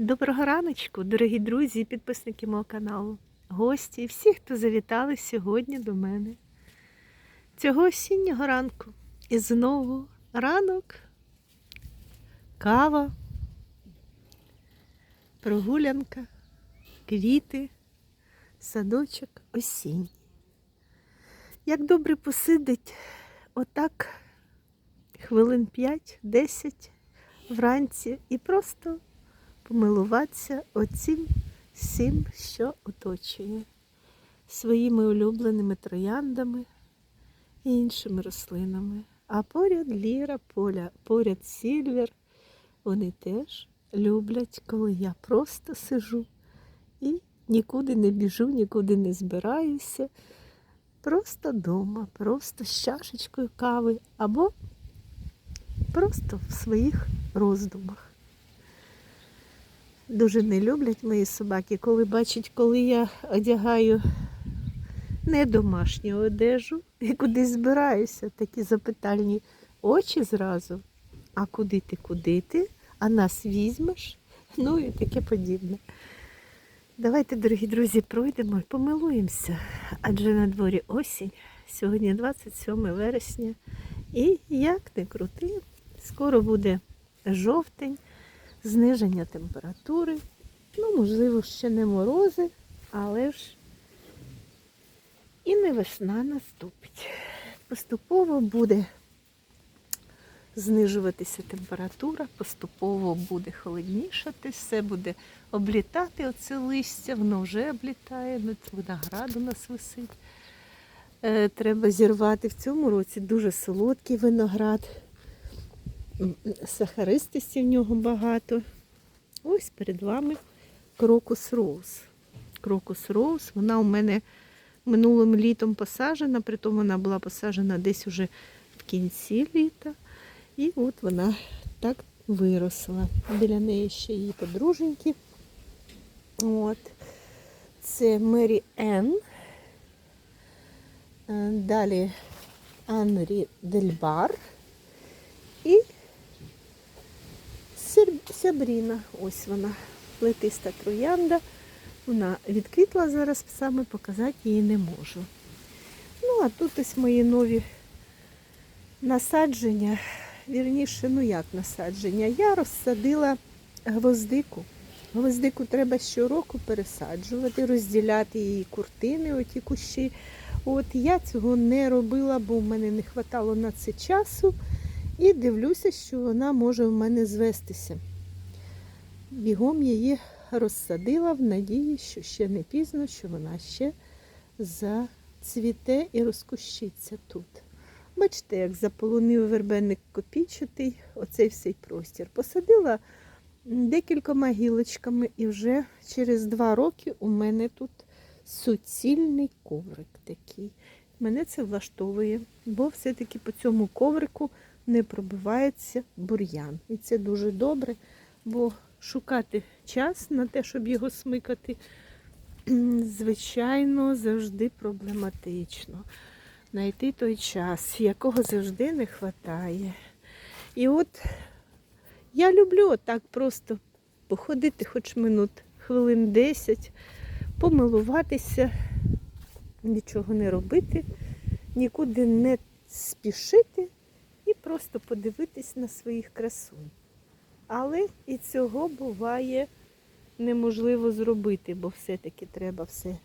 Доброго раночку, дорогі друзі підписники мого каналу, гості і всі, хто завітали сьогодні до мене. Цього осіннього ранку. І знову ранок, кава, прогулянка, квіти, садочок осінній. Як добре посидить отак хвилин 5-10 вранці і просто помилуватися оцім всім, що оточує, своїми улюбленими трояндами і іншими рослинами. А поряд Ліра, поля, поряд Сільвер, вони теж люблять, коли я просто сижу і нікуди не біжу, нікуди не збираюся. Просто вдома, просто з чашечкою кави або просто в своїх роздумах. Дуже не люблять мої собаки, коли бачать, коли я одягаю не домашню одежу і кудись збираюся, такі запитальні очі зразу. А куди ти, куди ти? А нас візьмеш? Ну і таке подібне. Давайте, дорогі друзі, пройдемо і помилуємося, адже на дворі осінь, сьогодні 27 вересня. І як не крути, скоро буде жовтень зниження температури. Ну, можливо, ще не морози, але ж і не весна наступить. Поступово буде знижуватися температура, поступово буде холоднішати, все буде облітати оце листя, воно вже облітає, виноград у нас висить. Е, треба зірвати в цьому році дуже солодкий виноград сахаристості в нього багато. Ось перед вами крокус роуз. Крокус роуз, вона у мене минулим літом посаджена, притом вона була посаджена десь уже в кінці літа. І от вона так виросла. Біля неї ще її подруженьки. От. Це Мері Енн. Е, Далі Анрі Дельбар. І Сябріна, ось вона, плетиста троянда. Вона відквітла зараз, саме показати її не можу. Ну, а тут ось мої нові насадження. Вірніше, ну як насадження? Я розсадила гвоздику. Гвоздику треба щороку пересаджувати, розділяти її куртини, оті кущі. От я цього не робила, бо в мене не вистачало на це часу. І дивлюся, що вона може в мене звестися. Бігом її розсадила в надії, що ще не пізно, що вона ще зацвіте і розкущиться тут. Бачите, як заполонив вербенник копійчатий, оцей всей простір. Посадила декількома гілочками, і вже через два роки у мене тут суцільний коврик такий. Мене це влаштовує, бо все-таки по цьому коврику не пробивається бур'ян. І це дуже добре, бо шукати час на те, щоб його смикати, звичайно, завжди проблематично. Знайти той час, якого завжди не вистачає. І от я люблю так просто походити хоч минут, хвилин 10, помилуватися, нічого не робити, нікуди не спішити просто подивитись на своїх красунь. Але і цього буває неможливо зробити, бо все-таки треба все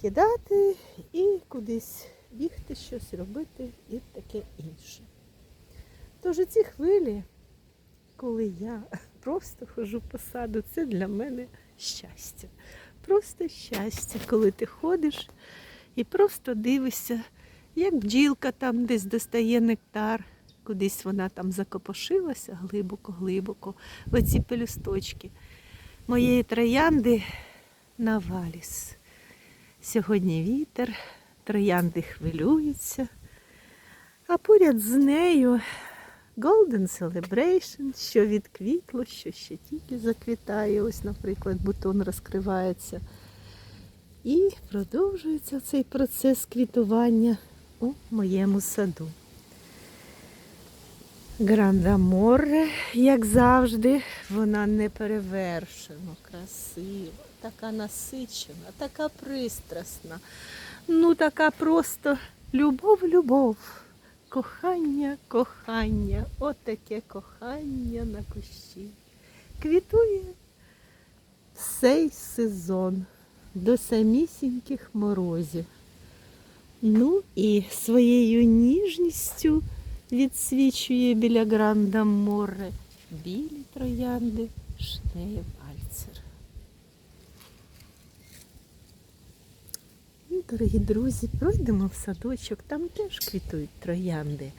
кидати і кудись бігти, щось робити і таке інше. Тож ці хвилі, коли я просто хожу по саду, це для мене щастя. Просто щастя, коли ти ходиш і просто дивишся, як бджілка там десь достає нектар, кудись вона там закопошилася глибоко-глибоко в оці пелюсточки моєї троянди на валіс. Сьогодні вітер, троянди хвилюються, а поряд з нею Golden Celebration, що відквітло, що ще тільки заквітає. Ось, наприклад, бутон розкривається. І продовжується цей процес квітування у моєму саду. Грандаморе, як завжди, вона неперевершено красива, така насичена, така пристрасна. Ну, така просто любов, любов. Кохання, кохання, отаке кохання на кущі. Квітує цей сезон до самісіньких морозів. Ну і своєю ніжністю відсвічує біля Гранда море білі троянди Шнеє Вальцер. Ну, Дорогі друзі, пройдемо в садочок, там теж квітують троянди.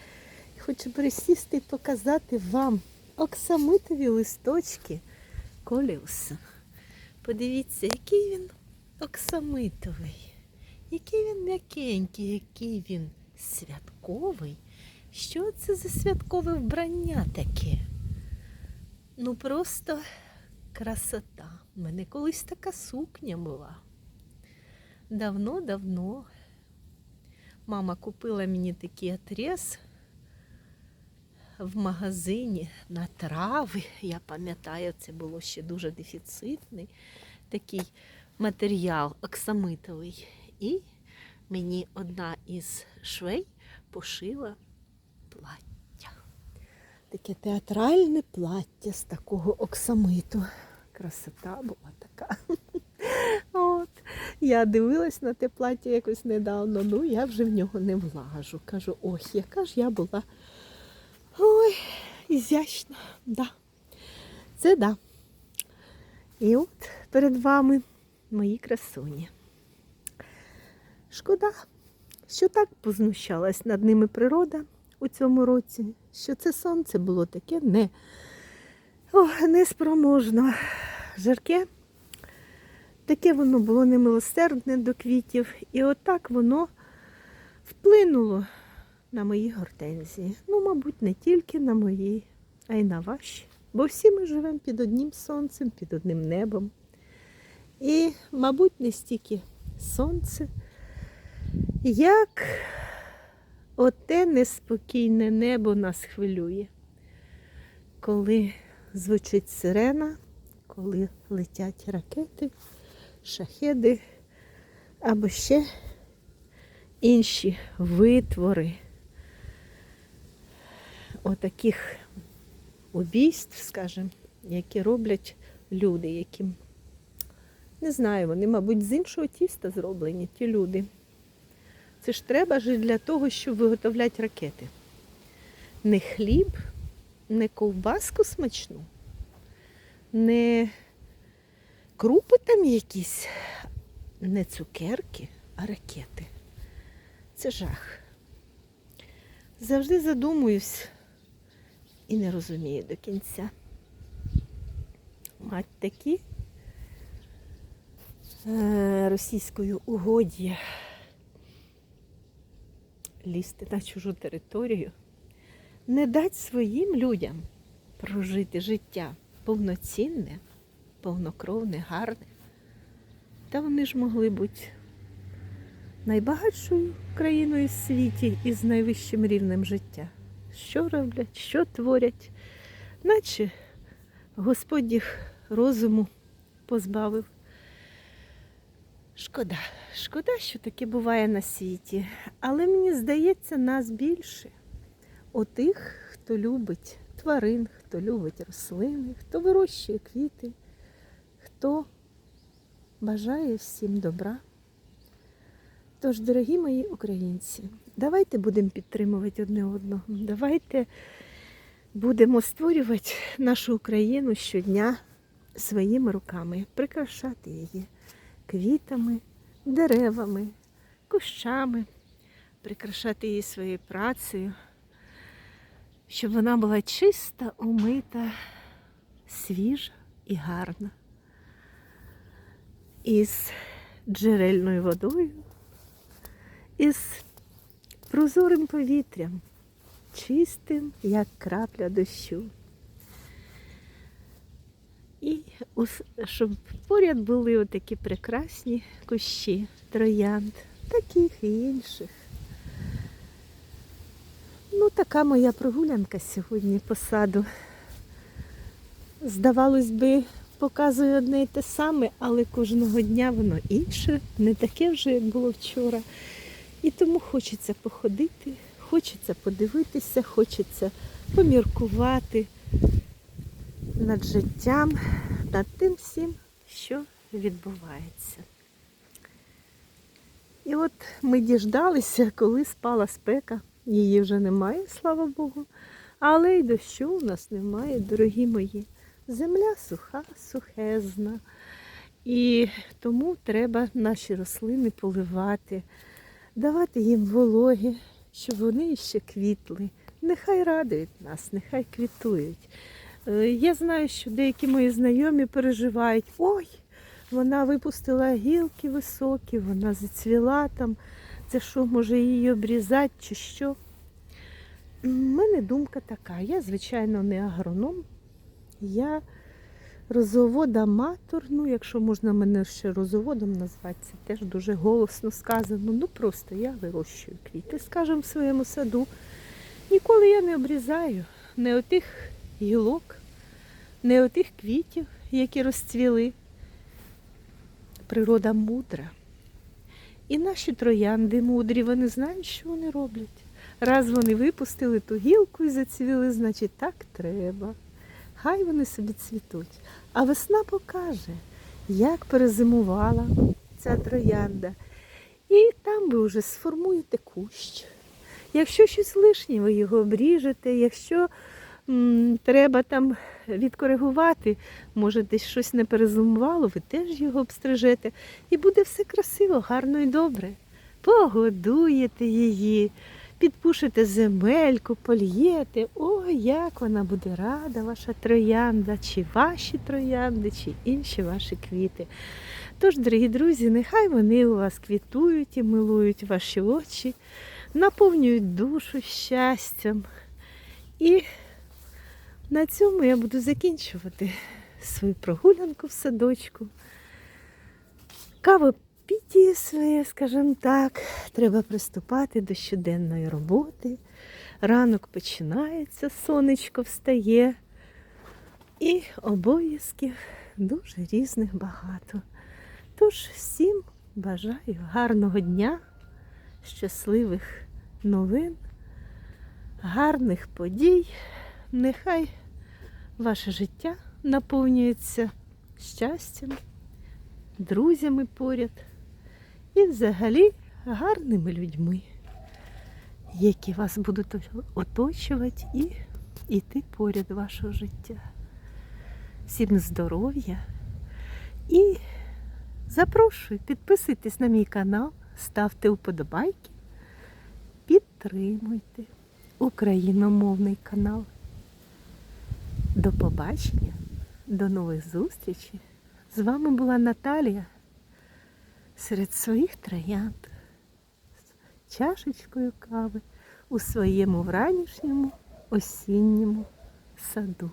Хочу присісти і показати вам оксамитові листочки коліуса. Подивіться, який він оксамитовий, який він м'якенький, який він святковий. Що це за святкове вбрання таке? Ну просто красота. У мене колись така сукня була. Давно-давно мама купила мені такий отрез в магазині на трави. Я пам'ятаю, це було ще дуже дефіцитний такий матеріал оксамитовий. І мені одна із швей пошила плаття. Таке театральне плаття з такого оксамиту. Красота була така. От. Я дивилась на те плаття якось недавно, ну я вже в нього не влажу. Кажу, ох, яка ж я була. Ой, ізящна, да. Це да. І от перед вами мої красуні. Шкода, що так познущалась над ними природа у цьому році, що це сонце було таке не, о, неспроможно. Жарке, таке воно було немилосердне до квітів. І отак воно вплинуло на мої гортензії. Ну, мабуть, не тільки на мої, а й на ваші. Бо всі ми живемо під одним сонцем, під одним небом. І, мабуть, не стільки сонце, як оте неспокійне небо нас хвилює, коли звучить сирена, коли летять ракети, шахеди або ще інші витвори отаких убійств, скажімо, які роблять люди, які, не знаю, вони, мабуть, з іншого тіста зроблені, ті люди. Це ж треба ж для того, щоб виготовляти ракети. Не хліб, не ковбаску смачну, не крупи там якісь, не цукерки, а ракети. Це жах. Завжди задумуюсь і не розумію до кінця. Мать такі е, російською угодія лізти на чужу територію, не дать своїм людям прожити життя повноцінне, повнокровне, гарне. Та вони ж могли бути найбагатшою країною в світі із найвищим рівнем життя. Що роблять, що творять, наче Господь їх розуму позбавив. Шкода, шкода, що таке буває на світі. Але мені здається, нас більше. Отих, хто любить тварин, хто любить рослини, хто вирощує квіти, хто бажає всім добра. Тож, дорогі мої українці, давайте будемо підтримувати одне одного. Давайте будемо створювати нашу Україну щодня своїми руками, прикрашати її квітами, деревами, кущами, прикрашати її своєю працею, щоб вона була чиста, умита, свіжа і гарна. Із джерельною водою, із прозорим повітрям, чистим, як крапля дощу. І щоб поряд були отакі прекрасні кущі троянд, таких і інших. Ну Отака моя прогулянка сьогодні по саду. Здавалось би, показує одне і те саме, але кожного дня воно інше, не таке вже, як було вчора. І тому хочеться походити, хочеться подивитися, хочеться поміркувати над життям, над тим всім, що відбувається. І от ми діждалися, коли спала спека. Її вже немає, слава Богу. Але й дощу у нас немає, дорогі мої. Земля суха, сухезна. І тому треба наші рослини поливати, давати їм вологи, щоб вони ще квітли. Нехай радують нас, нехай квітують. Е, Я знаю, що деякі мої знайомі переживають, ой, вона випустила гілки високі, вона зацвіла там. Це що, може її обрізати чи що? У мене думка така. Я, звичайно, не агроном. Я розовод-аматор, ну, якщо можна мене ще розоводом назвати, це теж дуже голосно сказано. Ну просто я вирощую квіти, скажімо, в своєму саду. Ніколи я не обрізаю не отих гілок, не отих квітів, які розцвіли. Природа мудра. І наші троянди мудрі, вони знають, що вони роблять. Раз вони випустили ту гілку і зацвіли, значить так треба. Хай вони собі цвітуть. А весна покаже, як перезимувала ця троянда. І там ви вже сформуєте кущ. Якщо щось лишнє, ви його обріжете, якщо треба там відкоригувати, може десь щось не перезимувало, ви теж його обстрижете. І буде все красиво, гарно і добре. Погодуєте її, підпушите земельку, польєте. О, як вона буде рада, ваша троянда, чи ваші троянди, чи інші ваші квіти. Тож, дорогі друзі, нехай вони у вас квітують і милують ваші очі, наповнюють душу щастям. І на цьому я буду закінчувати свою прогулянку в садочку. Кавопіті своє, скажімо так, треба приступати до щоденної роботи. Ранок починається, сонечко встає. І обов'язків дуже різних багато. Тож всім бажаю гарного дня, щасливих новин, гарних подій. Нехай ваше життя наповнюється щастям, друзями поряд і взагалі гарними людьми, які вас будуть оточувати і йти поряд вашого життя. Всім здоров'я і запрошую, підписуйтесь на мій канал, ставте вподобайки, підтримуйте україномовний канал. До побачення, до нових зустрічей. З вами була Наталія серед своїх троянд з чашечкою кави у своєму вранішньому осінньому саду.